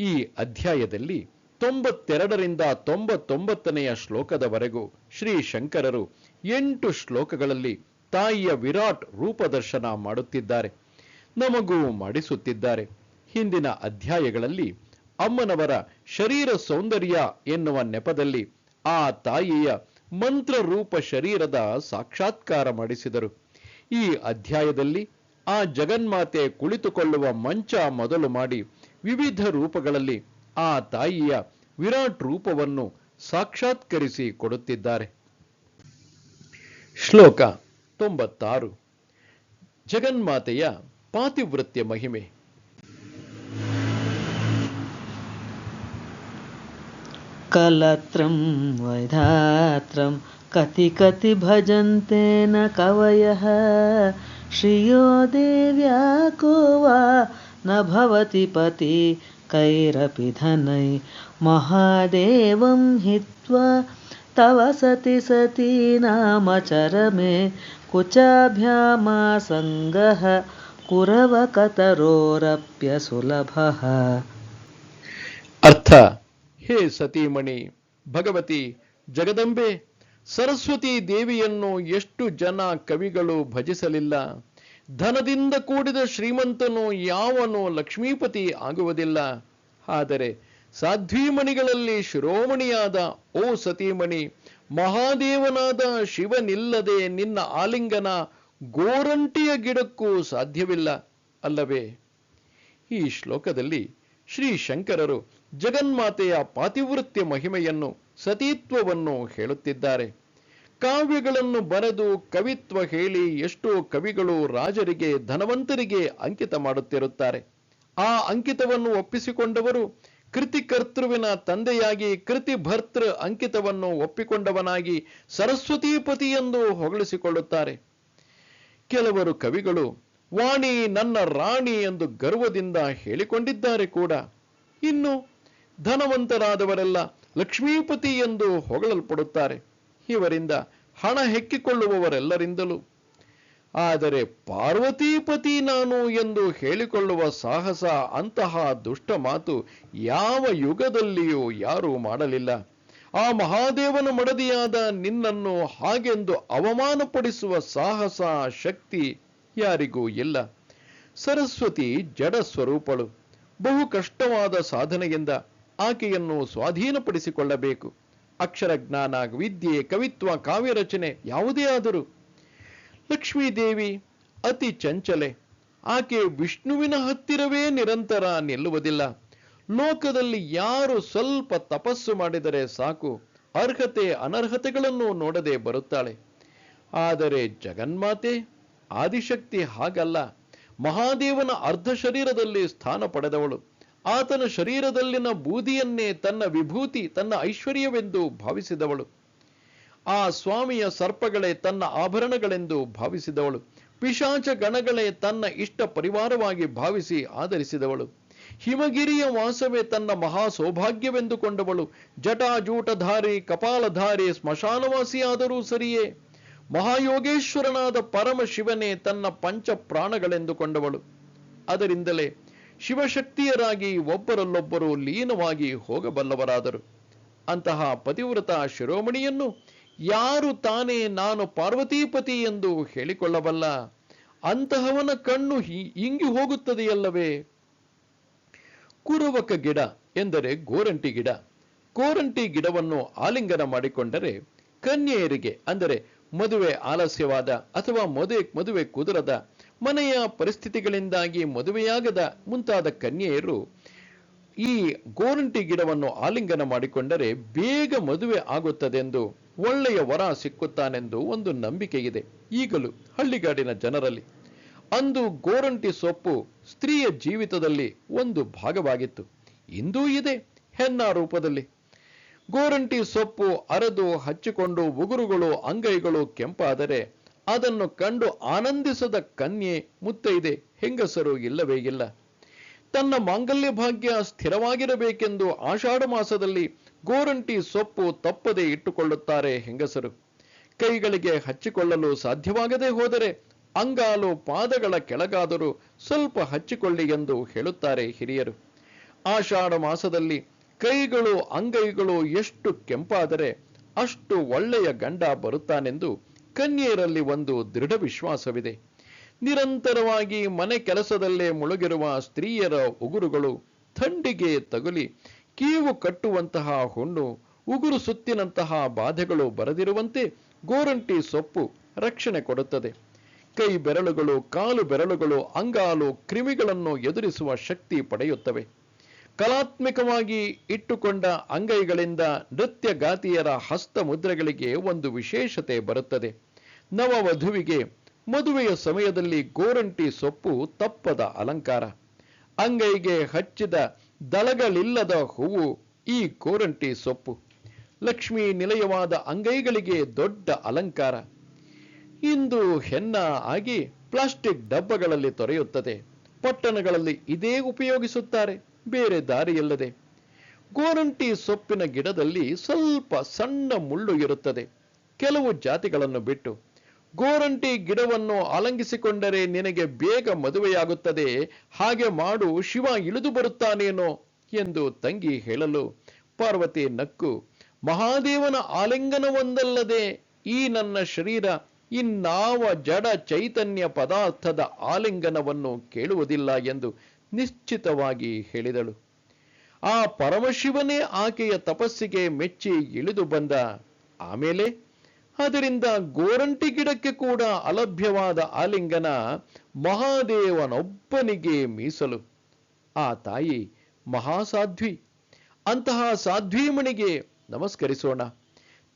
ಈ ಅಧ್ಯಾಯದಲ್ಲಿ ತೊಂಬತ್ತೆರಡರಿಂದ ತೊಂಬತ್ತೊಂಬತ್ತನೆಯ ಶ್ಲೋಕದವರೆಗೂ ಶ್ರೀ ಶಂಕರರು ಎಂಟು ಶ್ಲೋಕಗಳಲ್ಲಿ ತಾಯಿಯ ವಿರಾಟ್ ರೂಪದರ್ಶನ ಮಾಡುತ್ತಿದ್ದಾರೆ, ನಮಗೂ ಮಾಡಿಸುತ್ತಿದ್ದಾರೆ. ಹಿಂದಿನ ಅಧ್ಯಾಯಗಳಲ್ಲಿ ಅಮ್ಮನವರ ಶರೀರ ಸೌಂದರ್ಯ ಎನ್ನುವ ನೆಪದಲ್ಲಿ ಆ ತಾಯಿಯ ಮಂತ್ರ ರೂಪ ಶರೀರದ ಸಾಕ್ಷಾತ್ಕಾರ ಮಾಡಿಸಿದರು. ಈ ಅಧ್ಯಾಯದಲ್ಲಿ ಆ ಜಗನ್ಮಾತೆ ಕುಳಿತುಕೊಳ್ಳುವ ಮಂಚ ಮೊದಲು ಮಾಡಿ ವಿವಿಧ ರೂಪಗಳಲ್ಲಿ ಆ ತಾಯಿಯ ವಿರಾಟ್ ರೂಪವನ್ನು ಸಾಕ್ಷಾತ್ಕರಿಸಿ ಕೊಡುತ್ತಿದ್ದಾರೆ ಶ್ಲೋಕ ತೊಂಬತ್ತಾರು ಜಗನ್ಮಾತೆಯ ಪಾತಿವೃತ್ಯ ಮಹಿಮೆ कलत्रं वैधात्रं कति कति भजन्ते न कवयः श्रियो देव्या को वा न भवति पति कैरपि धनै महादेवं हित्वा तव सति सती नाम चरमे कुचाभ्यामासङ्गः कुरवकतरोरप्यसुलभः ಅರ್ಥ ಹೇ ಸತೀಮಣಿ ಭಗವತಿ ಜಗದಂಬೆ ಸರಸ್ವತಿ ದೇವಿಯನ್ನು ಎಷ್ಟು ಜನ ಕವಿಗಳು ಭಜಿಸಲಿಲ್ಲ ಧನದಿಂದ ಕೂಡಿದ ಶ್ರೀಮಂತನು ಯಾವನು ಲಕ್ಷ್ಮೀಪತಿ ಆಗುವುದಿಲ್ಲ. ಆದರೆ ಸಾಧ್ವೀಮಣಿಗಳಲ್ಲಿ ಶಿರೋಮಣಿಯಾದ ಓ ಸತೀಮಣಿ, ಮಹಾದೇವನಾದ ಶಿವನಿಲ್ಲದೆ ನಿನ್ನ ಆಲಿಂಗನ ಗೋರಂಟಿಯ ಗಿಡಕ್ಕೂ ಸಾಧ್ಯವಿಲ್ಲ ಅಲ್ಲವೇ? ಈ ಶ್ಲೋಕದಲ್ಲಿ ಶ್ರೀ ಶಂಕರರು ಜಗನ್ಮಾತೆಯ ಪಾತಿವೃತ್ಯ ಮಹಿಮೆಯನ್ನು ಸತೀತ್ವವನ್ನು ಹೇಳುತ್ತಿದ್ದಾರೆ. ಕಾವ್ಯಗಳನ್ನು ಬರೆದು ಕವಿತ್ವ ಹೇಳಿ ಎಷ್ಟೋ ಕವಿಗಳು ರಾಜರಿಗೆ, ಧನವಂತರಿಗೆ ಅಂಕಿತ ಮಾಡುತ್ತಿರುತ್ತಾರೆ. ಆ ಅಂಕಿತವನ್ನು ಒಪ್ಪಿಸಿಕೊಂಡವರು ಕೃತಿಕರ್ತೃವಿನ ತಂದೆಯಾಗಿ ಕೃತಿ ಭರ್ತೃ ಅಂಕಿತವನ್ನು ಒಪ್ಪಿಕೊಂಡವನಾಗಿ ಸರಸ್ವತೀಪತಿ ಎಂದು ಹೊಗಳಿಸಿಕೊಳ್ಳುತ್ತಾರೆ. ಕೆಲವರು ಕವಿಗಳು, ವಾಣಿ ನನ್ನ ರಾಣಿ ಎಂದು ಗರ್ವದಿಂದ ಹೇಳಿಕೊಂಡಿದ್ದಾರೆ ಕೂಡ. ಇನ್ನು ಧನವಂತರಾದವರೆಲ್ಲ ಲಕ್ಷ್ಮೀಪತಿ ಎಂದು ಹೊಗಳಲ್ಪಡುತ್ತಾರೆ. ಇವರಿಂದ ಹಣ ಹೆಕ್ಕಿಕೊಳ್ಳುವವರೆಲ್ಲರಿಂದಲೂ. ಆದರೆ ಪಾರ್ವತೀಪತಿ ನಾನು ಎಂದು ಹೇಳಿಕೊಳ್ಳುವ ಸಾಹಸ ಅಂತಹ ದುಷ್ಟ ಮಾತು ಯಾವ ಯುಗದಲ್ಲಿಯೂ ಯಾರೂ ಮಾಡಲಿಲ್ಲ. ಆ ಮಹಾದೇವನ ಮಡದಿಯಾದ ನಿನ್ನನ್ನು ಹಾಗೆಂದು ಅವಮಾನಪಡಿಸುವ ಸಾಹಸ ಶಕ್ತಿ ಯಾರಿಗೂ ಇಲ್ಲ. ಸರಸ್ವತಿ ಜಡ ಸ್ವರೂಪಳು. ಬಹು ಕಷ್ಟವಾದ ಸಾಧನೆಯಿಂದ ಆಕೆಯನ್ನು ಸ್ವಾಧೀನಪಡಿಸಿಕೊಳ್ಳಬೇಕು. ಅಕ್ಷರ ಜ್ಞಾನ, ವಿದ್ಯೆ, ಕವಿತ್ವ, ಕಾವ್ಯ ರಚನೆ ಯಾವುದೇ ಆದರೂ. ಲಕ್ಷ್ಮೀದೇವಿ, ಅತಿ ಚಂಚಲೆ. ಆಕೆ ವಿಷ್ಣುವಿನ ಹತ್ತಿರವೇ ನಿರಂತರ ನಿಲ್ಲುವುದಿಲ್ಲ. ಲೋಕದಲ್ಲಿ ಯಾರು ಸ್ವಲ್ಪ ತಪಸ್ಸು ಮಾಡಿದರೆ ಸಾಕು. ಅರ್ಹತೆ, ಅನರ್ಹತೆಗಳನ್ನು ನೋಡದೆ ಬರುತ್ತಾಳೆ. ಆದರೆ ಜಗನ್ಮಾತೆ, ಆದಿಶಕ್ತಿ ಹಾಗಲ್ಲ. ಮಹಾದೇವನ ಅರ್ಧ ಶರೀರದಲ್ಲಿ ಸ್ಥಾನ ಪಡೆದವಳು. ಆತನ ಶರೀರದಲ್ಲಿನ ಬೂದಿಯನ್ನೇ ತನ್ನ ವಿಭೂತಿ, ತನ್ನ ಐಶ್ವರ್ಯವೆಂದು ಭಾವಿಸಿದವಳು. ಆ ಸ್ವಾಮಿಯ ಸರ್ಪಗಳೇ ತನ್ನ ಆಭರಣಗಳೆಂದು ಭಾವಿಸಿದವಳು. ಪಿಶಾಚ ಗಣಗಳೇ ತನ್ನ ಇಷ್ಟ ಪರಿವಾರವಾಗಿ ಭಾವಿಸಿ ಆಧರಿಸಿದವಳು. ಹಿಮಗಿರಿಯ ವಾಸವೇ ತನ್ನ ಮಹಾ ಸೌಭಾಗ್ಯವೆಂದುಕೊಂಡವಳು. ಜಟಾಜೂಟಧಾರಿ, ಕಪಾಲಧಾರಿ, ಸ್ಮಶಾನವಾಸಿಯಾದರೂ ಸರಿಯೇ. ಮಹಾಯೋಗೇಶ್ವರನಾದ ಪರಮ ಶಿವನೇ ತನ್ನ ಪಂಚ ಪ್ರಾಣಗಳೆಂದುಕೊಂಡವಳು ಅದರಿಂದಲೇ ಶಿವಶಕ್ತಿಯರಾಗಿ ಒಬ್ಬರಲ್ಲೊಬ್ಬರು ಲೀನವಾಗಿ ಹೋಗಬಲ್ಲವರಾದರು. ಅಂತಹ ಪತಿವ್ರತ ಶಿರೋಮಣಿಯನ್ನು ಯಾರು ತಾನೇ ನಾನು ಪಾರ್ವತೀಪತಿ ಎಂದು ಹೇಳಿಕೊಳ್ಳಬಲ್ಲ? ಅಂತಹವನ ಕಣ್ಣು ಇಂಗಿ ಹೋಗುತ್ತದೆಯಲ್ಲವೇ? ಕುರುವಕ ಗಿಡ ಎಂದರೆ ಗೋರಂಟಿ ಗಿಡ. ಗೋರಂಟಿ ಗಿಡವನ್ನು ಆಲಿಂಗನ ಮಾಡಿಕೊಂಡರೆ ಕನ್ಯೆಯರಿಗೆ ಅಂದರೆ ಮದುವೆ ಆಲಸ್ಯವಾದ ಅಥವಾ ಮದುವೆ ಮದುವೆ ಕುದುರದ ಮನೆಯ ಪರಿಸ್ಥಿತಿಗಳಿಂದಾಗಿ ಮದುವೆಯಾಗದ ಮುಂತಾದ ಕನ್ಯೆಯರು ಈ ಗೋರಂಟಿ ಗಿಡವನ್ನು ಆಲಿಂಗನ ಮಾಡಿಕೊಂಡರೆ ಬೇಗ ಮದುವೆ ಆಗುತ್ತದೆಂದು ಒಳ್ಳೆಯ ವರ ಸಿಕ್ಕುತ್ತಾನೆಂದು ಒಂದು ನಂಬಿಕೆ ಇದೆ. ಈಗಲೂ ಹಳ್ಳಿಗಾಡಿನ ಜನರಲ್ಲಿ ಅಂದು ಗೋರಂಟಿ ಸೊಪ್ಪು ಸ್ತ್ರೀಯ ಜೀವಿತದಲ್ಲಿ ಒಂದು ಭಾಗವಾಗಿತ್ತು. ಇಂದೂ ಇದೆ ಹೆನ್ನ ರೂಪದಲ್ಲಿ. ಗೋರಂಟಿ ಸೊಪ್ಪು ಅರೆದು ಹಚ್ಚಿಕೊಂಡು ಉಗುರುಗಳು ಅಂಗೈಗಳು ಕೆಂಪಾದರೆ ಅದನ್ನು ಕಂಡು ಆನಂದಿಸದ ಕನ್ಯೆ ಮುತ್ತೈದೆ ಹೆಂಗಸರು ಇಲ್ಲವೇ ಇಲ್ಲ. ತನ್ನ ಮಾಂಗಲ್ಯ ಭಾಗ್ಯ ಸ್ಥಿರವಾಗಿರಬೇಕೆಂದು ಆಷಾಢ ಮಾಸದಲ್ಲಿ ಗೋರಂಟಿ ಸೊಪ್ಪು ತಪ್ಪದೆ ಇಟ್ಟುಕೊಳ್ಳುತ್ತಾರೆ ಹೆಂಗಸರು. ಕೈಗಳಿಗೆ ಹಚ್ಚಿಕೊಳ್ಳಲು ಸಾಧ್ಯವಾಗದೆ ಹೋದರೆ ಅಂಗಾಲು ಪಾದಗಳ ಕೆಳಗಾದರೂ ಸ್ವಲ್ಪ ಹಚ್ಚಿಕೊಳ್ಳಿ ಎಂದು ಹೇಳುತ್ತಾರೆ ಹಿರಿಯರು. ಆಷಾಢ ಮಾಸದಲ್ಲಿ ಕೈಗಳು, ಅಂಗೈಗಳು ಎಷ್ಟು ಕೆಂಪಾದರೆ ಅಷ್ಟು ಒಳ್ಳೆಯ ಗಂಡ ಬರುತ್ತಾನೆಂದು ಕನ್ಯೆಯರಲ್ಲಿ ಒಂದು ದೃಢ ವಿಶ್ವಾಸವಿದೆ. ನಿರಂತರವಾಗಿ ಮನೆ ಕೆಲಸದಲ್ಲೇ ಮುಳುಗಿರುವ ಸ್ತ್ರೀಯರ ಉಗುರುಗಳು ಥಂಡಿಗೆ ತಗುಲಿ ಕೀವು ಕಟ್ಟುವಂತಹ ಹುಣ್ಣು, ಉಗುರು ಸುತ್ತಿನಂತಹ ಬಾಧೆಗಳು ಬರದಿರುವಂತೆ ಗೋರಂಟಿ ಸೊಪ್ಪು ರಕ್ಷಣೆ ಕೊಡುತ್ತದೆ. ಕೈ ಬೆರಳುಗಳು ಕಾಲು ಬೆರಳುಗಳು ಅಂಗಾಲು, ಕ್ರಿಮಿಗಳನ್ನು ಎದುರಿಸುವ ಶಕ್ತಿ ಪಡೆಯುತ್ತವೆ. ಕಲಾತ್ಮಕವಾಗಿ ಇಟ್ಟುಕೊಂಡ ಅಂಗೈಗಳಿಂದ ನೃತ್ಯ ಗಾತಿಯರ ಹಸ್ತ ಮುದ್ರೆಗಳಿಗೆ ಒಂದು ವಿಶೇಷತೆ ಬರುತ್ತದೆ. ನವವಧುವಿಗೆ ಮದುವೆಯ ಸಮಯದಲ್ಲಿ ಗೋರಂಟಿ ಸೊಪ್ಪು ತಪ್ಪದ ಅಲಂಕಾರ. ಅಂಗೈಗೆ ಹಚ್ಚಿದ ದಳಗಳಿಲ್ಲದ ಹೂವು ಈ ಗೋರಂಟಿ ಸೊಪ್ಪು. ಲಕ್ಷ್ಮೀ ನಿಲಯವಾದ ಅಂಗೈಗಳಿಗೆ ದೊಡ್ಡ ಅಲಂಕಾರ. ಇಂದು ಹೆನ್ನ ಆಗಿ ಪ್ಲಾಸ್ಟಿಕ್ ಡಬ್ಬಗಳಲ್ಲಿ ತೊರೆಯುತ್ತದೆ. ಪಟ್ಟಣಗಳಲ್ಲಿ ಇದೇ ಉಪಯೋಗಿಸುತ್ತಾರೆ. ಬೇರೆ ದಾರಿಯಲ್ಲದೆ ಗೋರಂಟಿ ಸೊಪ್ಪಿನ ಗಿಡದಲ್ಲಿ ಸ್ವಲ್ಪ ಸಣ್ಣ ಮುಳ್ಳು ಇರುತ್ತದೆ. ಕೆಲವು ಜಾತಿಗಳನ್ನು ಬಿಟ್ಟು, ಗೋರಂಟಿ ಗಿಡವನ್ನು ಆಲಂಗಿಸಿಕೊಂಡರೆ ನಿನಗೆ ಬೇಗ ಮದುವೆಯಾಗುತ್ತದೆ. ಹಾಗೆ ಮಾಡು, ಶಿವ ಇಳಿದು ಬರುತ್ತಾನೇನೋ ಎಂದು ತಂಗಿ ಹೇಳಲು ಪಾರ್ವತಿ ನಕ್ಕು, ಮಹಾದೇವನ ಆಲಿಂಗನವೊಂದಲ್ಲದೆ ಈ ನನ್ನ ಶರೀರ ಇನ್ನಾವ ಜಡ ಚೈತನ್ಯ ಪದಾರ್ಥದ ಆಲಿಂಗನವನ್ನು ಕೇಳುವುದಿಲ್ಲ ಎಂದು ನಿಶ್ಚಿತವಾಗಿ ಹೇಳಿದಳು. ಆ ಪರಮಶಿವನೇ ಆಕೆಯ ತಪಸ್ಸಿಗೆ ಮೆಚ್ಚಿ ಇಳಿದು ಬಂದ. ಆಮೇಲೆ ಅದರಿಂದ ಗೋರಂಟಿ ಗಿಡಕ್ಕೆ ಕೂಡ ಅಲಭ್ಯವಾದ ಆಲಿಂಗನ ಮಹಾದೇವನೊಬ್ಬನಿಗೆ ಮೀಸಲು. ಆ ತಾಯಿ, ಮಹಾಸಾಧ್ವಿ, ಅಂತಹ ಸಾಧ್ವೀಮಣಿಗೆ ನಮಸ್ಕರಿಸೋಣ.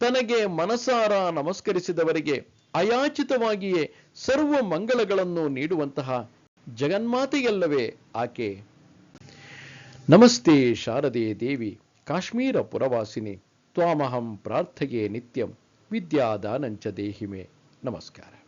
ತನಗೆ ಮನಸಾರ ನಮಸ್ಕರಿಸಿದವರಿಗೆ ಅಯಾಚಿತವಾಗಿಯೇ ಸರ್ವ ಮಂಗಳಗಳನ್ನು ನೀಡುವಂತಹ ಜಗನ್ಮಾತೆಯಲ್ಲವೇ ಆಕೆ. ನಮಸ್ತೆ ಶಾರದೆ ದೇವಿ ಕಾಶ್ಮೀರ ಪುರವಾಸಿನಿ ತ್ವಾಮಹಂ ಪ್ರಾರ್ಥೆಯೇ ನಿತ್ಯಂ ವಿದ್ಯಾದಾನಂಚ ದೇಹಿಮೆ. ನಮಸ್ಕಾರ.